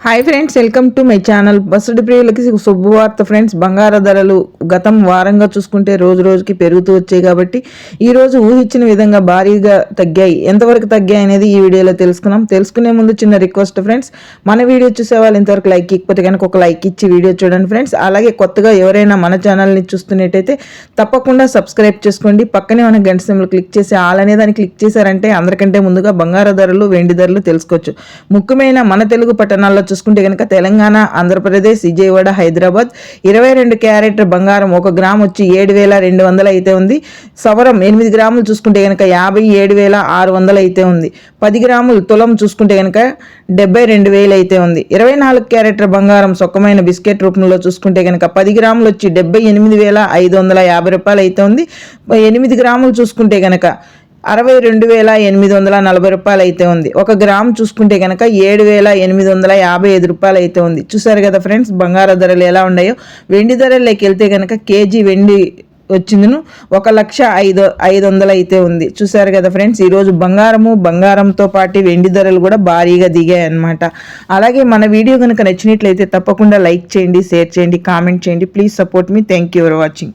Hi friends welcome to my channel బస్సుడి ప్రియులకి శుభవార్త friends బంగార ధరలు గతం వారంగా చూసుకుంటే రోజు రోజుకి పెరుగుతూ వచ్చాయి కాబట్టి ఈ రోజు ఊహించిన విధంగా భారీగా తగ్గాయి. ఎంతవరకు తగ్గాయి అనేది ఈ వీడియోలో తెలుసుకున్నాం తెలుసుకునే ముందు చిన్న రిక్వెస్ట్ ఫ్రెండ్స్ మన వీడియో చూసే వాళ్ళు ఇంతవరకు లైక్ ఇకపోతే కనుక ఒక లైక్ ఇచ్చి వీడియో చూడండి ఫ్రెండ్స్ అలాగే కొత్తగా ఎవరైనా మన ఛానల్ని చూస్తున్నట్టయితే తప్పకుండా సబ్స్క్రైబ్ చేసుకోండి. పక్కనే మన గంట సింబల్ క్లిక్ చేసి ఆల్ అనే దాన్ని క్లిక్ చేశారంటే అందరికంటే ముందుగా బంగార ధరలు వెండి ధరలు తెలుసుకోవచ్చు. ముఖ్యమైన మన తెలుగు పట్టణాల్లో చూసుకుంటే కనుక తెలంగాణ ఆంధ్రప్రదేశ్ విజయవాడ హైదరాబాద్ ఇరవై రెండు క్యారెట్ బంగారం ఒక గ్రామ్ వచ్చి ఏడు వేల రెండు వందలు అయితే ఉంది. సవరం ఎనిమిది గ్రాములు చూసుకుంటే కనుక యాభై ఏడు వేల ఆరు వందలు అయితే ఉంది. పది గ్రాములు తులం చూసుకుంటే కనుక డెబ్బై రెండు వేలు అయితే ఉంది. ఇరవై నాలుగు క్యారెట్ బంగారం సొక్కమైన బిస్కెట్ రూపంలో చూసుకుంటే కనుక పది గ్రాములు వచ్చి డెబ్బై ఎనిమిది వేల ఐదు వందల యాభై రూపాయలు అయితే ఉంది. ఎనిమిది గ్రాములు చూసుకుంటే కనుక అరవై రెండు వేల ఎనిమిది వందల నలభై రూపాయలు అయితే ఉంది. ఒక గ్రామ్ చూసుకుంటే కనుక ఏడు వేల ఎనిమిది వందల యాభై ఐదు రూపాయలు అయితే ఉంది. చూసారు కదా ఫ్రెండ్స్ బంగారు ధరలు ఎలా ఉన్నాయో? వెండి ధరల్లోకి వెళ్తే కనుక కేజీ వెండి వచ్చిందిను ఒక లక్ష ఐదు ఐదు వందలు అయితే ఉంది. చూసారు కదా ఫ్రెండ్స్ ఈరోజు బంగారము బంగారంతో పాటు వెండి ధరలు కూడా భారీగా దిగాయి అనమాట అలాగే మన వీడియో కనుక నచ్చినట్లయితే తప్పకుండా లైక్ చేయండి షేర్ చేయండి కామెంట్ చేయండి. Please support me. Thank you for watching.